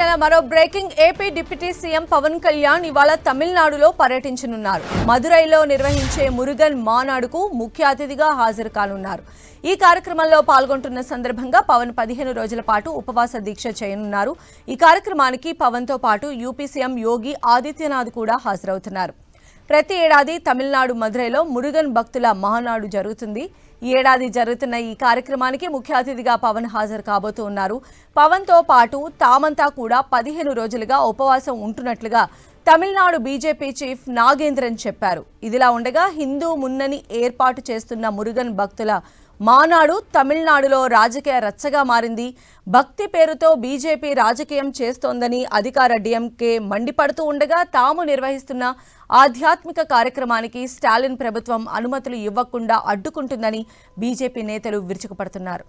ఇవాళ మరో breaking. AP deputy CM Pawan Kalyan ఇవాళ తమిళనాడులో పర్యటించనున్నారు. మదురైలో నిర్వహించే మురుగన్ మానాడుకు ముఖ్య అతిథిగా హాజరు కానున్నారు. ఈ కార్యక్రమంలో పాల్గొంటున్న సందర్భంగా పవన్ పదిహేను రోజుల పాటు ఉపవాస దీక్ష చేయనున్నారు. ఈ కార్యక్రమానికి పవన్తో పాటు యూపీ సీఎం యోగి ఆదిత్యనాథ్ కూడా హాజరవుతున్నారు. ప్రతి ఏడాది తమిళనాడు మదురైలో మురుగన్ భక్తుల మహానాడు జరుగుతుంది. ఈ ఏడాది జరుగుతున్న ఈ కార్యక్రమానికి ముఖ్య అతిథిగా పవన్ హాజరు కాబోతూ ఉన్నారు. పవన్తో పాటు తామంతా కూడా పదిహేను రోజులుగా ఉపవాసం ఉంటున్నట్లుగా తమిళనాడు బీజేపీ చీఫ్ నాగేంద్రన్ చెప్పారు. ఇదిలా ఉండగా హిందూ మున్నని ఏర్పాటు చేస్తున్న మురుగన్ భక్తుల మానాడు తమిళనాడులో రాజకీయ రచ్చగా మారింది. భక్తి పేరుతో బీజేపీ రాజకీయం చేస్తోందని అధికార డిఎంకే మండిపడుతూ ఉండగా తాము నిర్వహిస్తున్న ఆధ్యాత్మిక కార్యక్రమానికి స్టాలిన్ ప్రభుత్వం అనుమతులు ఇవ్వకుండా అడ్డుకుంటుందని బీజేపీ నేతలు విరుచుకుపడుతున్నారు.